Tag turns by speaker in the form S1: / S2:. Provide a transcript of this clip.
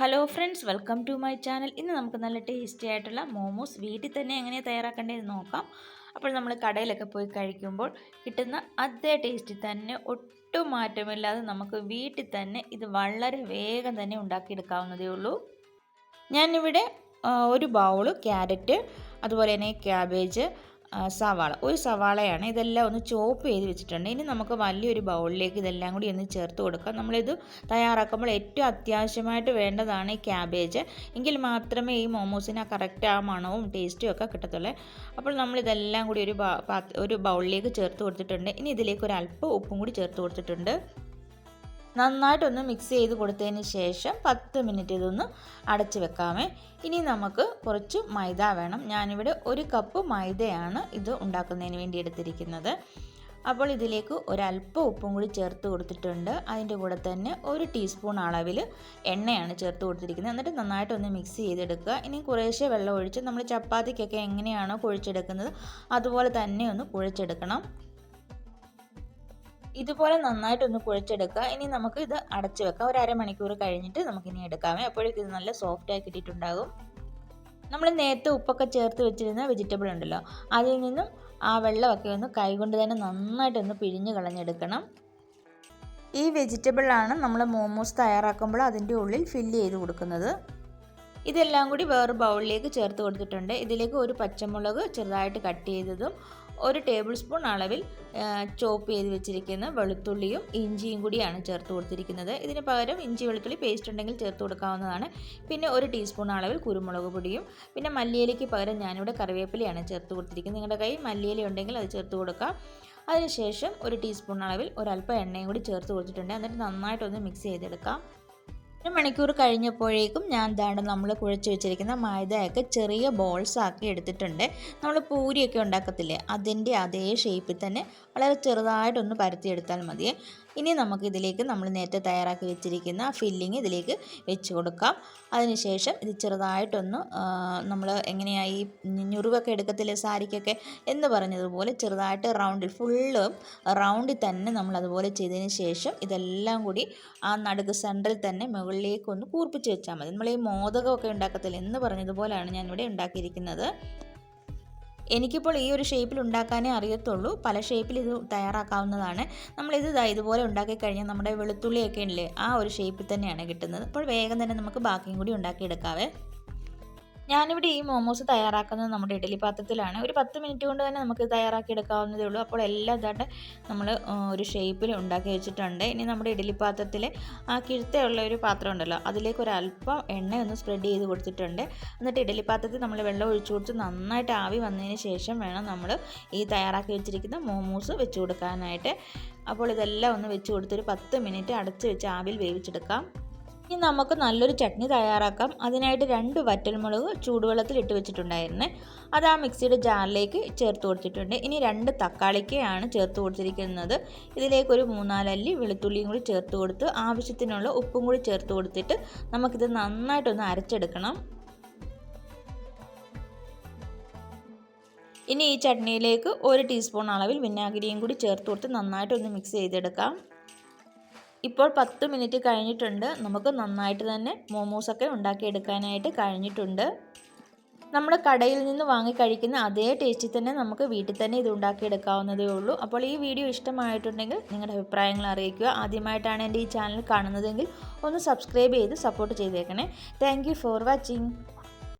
S1: Hello friends welcome to my channel ഇന്ന് നമുക്ക് നല്ല ടേസ്റ്റി ആയിട്ടുള്ള മോമോസ് വീട്ടിൽ തന്നെ എങ്ങനെയാണ് തയ്യാറാക്കേണ്ടതെന്ന് നോക്കാം. അപ്പോൾ നമ്മൾ കടയിലൊക്കെ പോയി കഴിക്കുമ്പോൾ കിട്ടുന്ന അതേ ടേസ്റ്റിൽ തന്നെ ഒട്ടും മാറ്റമില്ലാതെ നമുക്ക് വീട്ടിൽ തന്നെ ഇത് വളരെ വേഗം തന്നെ ഉണ്ടാക്കിയെടുക്കാവുന്നതേ ഉള്ളൂ. ഞാനിവിടെ ഒരു ബൗൾ ക്യാരറ്റ് അതുപോലെ തന്നെ ക്യാബേജ് സവാള. ഒരു സവാളയാണ് ഇതെല്ലാം ഒന്ന് ചോപ്പ് ചെയ്ത് വെച്ചിട്ടുണ്ട്. ഇനി നമുക്ക് വലിയൊരു ബൗളിലേക്ക് ഇതെല്ലാം കൂടി ഒന്ന് ചേർത്ത് കൊടുക്കാം. നമ്മളിത് തയ്യാറാക്കുമ്പോൾ ഏറ്റവും അത്യാവശ്യമായിട്ട് വേണ്ടതാണ് ഈ ക്യാബേജ് എങ്കിൽ മാത്രമേ ഈ മോമോസിന് ആ കറക്റ്റ് ആ മണവും ടേസ്റ്റും ഒക്കെ കിട്ടത്തുള്ളൂ. അപ്പോൾ നമ്മളിതെല്ലാം കൂടി ഒരു ഒരു ബൗളിലേക്ക് ചേർത്ത് കൊടുത്തിട്ടുണ്ട്. ഇനി ഇതിലേക്ക് ഒരു അല്പം ഉപ്പും കൂടി ചേർത്ത് കൊടുത്തിട്ടുണ്ട്. നന്നായിട്ടൊന്ന് മിക്സ് ചെയ്ത് കൊടുത്തതിന് ശേഷം പത്ത് മിനിറ്റ് ഇതൊന്ന് അടച്ച് വെക്കാമേ. ഇനി നമുക്ക് കുറച്ച് മൈദ വേണം. ഞാനിവിടെ ഒരു കപ്പ് മൈദയാണ് ഇത് ഉണ്ടാക്കുന്നതിന് വേണ്ടി എടുത്തിരിക്കുന്നത്. അപ്പോൾ ഇതിലേക്ക് ഒരല്പം ഉപ്പും കൂടി ചേർത്ത് കൊടുത്തിട്ടുണ്ട്. അതിന്റെ കൂടെ തന്നെ ഒരു ടീസ്പൂൺ അളവിൽ എണ്ണയാണ് ചേർത്ത് കൊടുത്തിരിക്കുന്നത്. എന്നിട്ട് നന്നായിട്ടൊന്ന് മിക്സ് ചെയ്തെടുക്കുക. ഇനി കുറേശ്ശെ വെള്ളം ഒഴിച്ച് നമ്മൾ ചപ്പാത്തിക്കൊക്കെ എങ്ങനെയാണോ കുഴിച്ചെടുക്കുന്നത് അതുപോലെ തന്നെ ഒന്ന് കുഴച്ചെടുക്കണം ഇതുപോലെ നന്നായിട്ടൊന്ന് കുഴച്ചെടുക്കുക. ഇനി നമുക്ക് ഇത് അടച്ചു വെക്കാം. ഒരു അരമണിക്കൂർ കഴിഞ്ഞിട്ട് നമുക്കിനി എടുക്കാമേ. അപ്പോഴേക്കും ഇത് നല്ല സോഫ്റ്റായി കിട്ടിയിട്ടുണ്ടാകും. നമ്മൾ നേരത്തെ ഉപ്പൊക്കെ ചേർത്ത് വെച്ചിരുന്ന വെജിറ്റബിൾ ഉണ്ടല്ലോ അതിൽ നിന്നും ആ വെള്ളമൊക്കെ ഒന്ന് കൈകൊണ്ട് തന്നെ നന്നായിട്ടൊന്ന് പിഴിഞ്ഞ് കളഞ്ഞെടുക്കണം. ഈ വെജിറ്റബിളാണ് നമ്മൾ മോമോസ് തയ്യാറാക്കുമ്പോൾ അതിന്റെ ഉള്ളിൽ ഫില്ല് ചെയ്ത് കൊടുക്കുന്നത്. ഇതെല്ലാം കൂടി വേറെ ബൗളിലേക്ക് ചേർത്ത് കൊടുത്തിട്ടുണ്ട്. ഇതിലേക്ക് ഒരു പച്ചമുളക് ചെറുതായിട്ട് കട്ട് ചെയ്തതും ഒരു ടേബിൾ സ്പൂൺ അളവിൽ ചോപ്പ് ചെയ്ത് വെച്ചിരിക്കുന്ന വെളുത്തുള്ളിയും ഇഞ്ചിയും കൂടിയാണ് ചേർത്ത് കൊടുത്തിരിക്കുന്നത്. ഇതിന് പകരം ഇഞ്ചി വെളുത്തുള്ളി പേസ്റ്റ് ഉണ്ടെങ്കിൽ ചേർത്ത് കൊടുക്കാവുന്നതാണ്. പിന്നെ ഒരു ടീസ്പൂൺ അളവിൽ കുരുമുളക് പൊടിയും പിന്നെ മല്ലിയിലയ്ക്ക് പകരം ഞാനിവിടെ കറിവേപ്പിലയാണ് ചേർത്ത് കൊടുത്തിരിക്കുന്നത്. നിങ്ങളുടെ കയ്യിൽ മല്ലിയില ഉണ്ടെങ്കിൽ അത് ചേർത്ത് കൊടുക്കാം. അതിനുശേഷം ഒരു ടീസ്പൂൺ അളവിൽ ഒരല്പം എണ്ണയും കൂടി ചേർത്ത് കൊടുത്തിട്ടുണ്ട്. എന്നിട്ട് നന്നായിട്ടൊന്ന് മിക്സ് ചെയ്തെടുക്കാം. ഒരു മണിക്കൂർ കഴിഞ്ഞപ്പോഴേക്കും ഞാൻ എന്താണ് നമ്മൾ കുഴച്ച് വെച്ചിരിക്കുന്ന മൈദയൊക്കെ ചെറിയ ബോൾസ് ആക്കി എടുത്തിട്ടുണ്ട്. നമ്മൾ പൂരിയൊക്കെ ഉണ്ടാക്കത്തില്ലേ? അതിന്റെ അതേ ഷേപ്പിൽ തന്നെ വളരെ ചെറുതായിട്ടൊന്ന് പരത്തിയെടുത്താൽ മതിയേ. ഇനി നമുക്ക് ഇതിലേക്ക് നമ്മൾ നേരത്തെ തയ്യാറാക്കി വെച്ചിരിക്കുന്ന ഫില്ലിങ് ഇതിലേക്ക് വെച്ച് കൊടുക്കാം. അതിനുശേഷം ഇത് ചെറുതായിട്ടൊന്ന് നമ്മൾ എങ്ങനെയായി ഞുറിവൊക്കെ എടുക്കത്തില്ല സാരിക്കൊക്കെ എന്ന് പറഞ്ഞതുപോലെ ചെറുതായിട്ട് റൗണ്ടിൽ ഫുള്ളും റൗണ്ടിൽ തന്നെ നമ്മൾ അതുപോലെ ചെയ്തതിന് ശേഷം ഇതെല്ലാം കൂടി ആ നടുക്ക് സെന്ററിൽ തന്നെ മുകളിലേക്ക് ഒന്ന് കൂർപ്പിച്ച് വെച്ചാൽ മതി. നമ്മൾ ഈ മോദകമൊക്കെ ഉണ്ടാക്കത്തില്ല എന്ന് പറഞ്ഞതുപോലെയാണ് ഞാനിവിടെ ഉണ്ടാക്കിയിരിക്കുന്നത്. എനിക്കിപ്പോൾ ഈ ഒരു ഷേപ്പിൽ ഉണ്ടാക്കാനേ അറിയത്തുള്ളൂ. പല ഷേപ്പിൽ ഇത് തയ്യാറാക്കാവുന്നതാണ്. നമ്മളിത് ഇതുപോലെ ഉണ്ടാക്കി കഴിഞ്ഞാൽ നമ്മുടെ വെളുത്തുള്ളിയൊക്കെ ഉണ്ടല്ലേ ആ ഒരു ഷേപ്പിൽ തന്നെയാണ് കിട്ടുന്നത്. അപ്പോൾ വേഗം തന്നെ നമുക്ക് ബാക്കിയും കൂടി ഉണ്ടാക്കിയെടുക്കാവേ. ഞാനിവിടെ ഈ മോമോസ് തയ്യാറാക്കുന്നത് നമ്മുടെ ഇഡലി പാത്രത്തിലാണ്. ഒരു പത്ത് മിനിറ്റ് കൊണ്ട് തന്നെ നമുക്ക് തയ്യാറാക്കി എടുക്കാവുന്നതേ ഉള്ളൂ. അപ്പോൾ എല്ലാം ഇതാണ്ട് നമ്മൾ ഒരു ഷേപ്പിൽ ഉണ്ടാക്കി വെച്ചിട്ടുണ്ട്. ഇനി നമ്മുടെ ഇഡലി പാത്രത്തിൽ ആ കിഴുത്തുള്ള ഒരു പാത്രം ഉണ്ടല്ലോ അതിലേക്ക് ഒരു അല്പം എണ്ണ ഒന്ന് സ്പ്രെഡ് ചെയ്ത് കൊടുത്തിട്ടുണ്ട്. എന്നിട്ട് ഇഡലി പാത്രത്തിൽ നമ്മൾ വെള്ളം ഒഴിച്ചു കൊടുത്ത് നന്നായിട്ട് ആവി വന്നതിന് ശേഷം വേണം നമ്മൾ ഈ തയ്യാറാക്കി വെച്ചിരിക്കുന്ന മോമോസ് വെച്ച് കൊടുക്കാനായിട്ട്. അപ്പോൾ ഇതെല്ലാം ഒന്ന് വെച്ച് കൊടുത്തൊരു പത്ത് മിനിറ്റ് അടച്ച് വെച്ച് ആവിയിൽ വേവിച്ചെടുക്കാം. ഇനി നമുക്ക് നല്ലൊരു ചട്നി തയ്യാറാക്കാം. അതിനായിട്ട് രണ്ട് വറ്റൽമുളക് ചൂടുവെള്ളത്തിൽ ഇട്ട് വെച്ചിട്ടുണ്ടായിരുന്നു. അത് ആ മിക്സിയുടെ ജാറിലേക്ക് ചേർത്ത് കൊടുത്തിട്ടുണ്ട്. ഇനി രണ്ട് തക്കാളിക്കയാണ് ചേർത്ത് കൊടുത്തിരിക്കുന്നത്. ഇതിലേക്ക് ഒരു മൂന്നാലല്ലി വെളുത്തുള്ളിയും കൂടി ചേർത്ത് കൊടുത്ത് ആവശ്യത്തിനുള്ള ഉപ്പും കൂടി ചേർത്ത് കൊടുത്തിട്ട് നമുക്കിത് നന്നായിട്ടൊന്ന് അരച്ചെടുക്കണം. ഇനി ഈ ചട്നിയിലേക്ക് ഒരു ടീസ്പൂൺ അളവിൽ വിനാഗിരിയും കൂടി ചേർത്ത് കൊടുത്ത് നന്നായിട്ടൊന്ന് മിക്സ് ചെയ്തെടുക്കാം. ഇപ്പോൾ പത്ത് മിനിറ്റ് കഴിഞ്ഞിട്ടുണ്ട്. നമുക്ക് നന്നായിട്ട് തന്നെ മോമോസൊക്കെ ഉണ്ടാക്കിയെടുക്കാനായിട്ട് കഴിഞ്ഞിട്ടുണ്ട്. നമ്മൾ കടയിൽ നിന്ന് വാങ്ങി കഴിക്കുന്ന അതേ ടേസ്റ്റിൽ തന്നെ നമുക്ക് വീട്ടിൽ തന്നെ ഇത് ഉണ്ടാക്കിയെടുക്കാവുന്നതേ ഉള്ളൂ. അപ്പോൾ ഈ വീഡിയോ ഇഷ്ടമായിട്ടുണ്ടെങ്കിൽ നിങ്ങളുടെ അഭിപ്രായങ്ങൾ അറിയിക്കുക. ആദ്യമായിട്ടാണ് എന്റെ ഈ ചാനൽ കാണുന്നതെങ്കിൽ ഒന്ന് സബ്സ്ക്രൈബ് ചെയ്ത് സപ്പോർട്ട് ചെയ്തേക്കണേ. Thank for watching.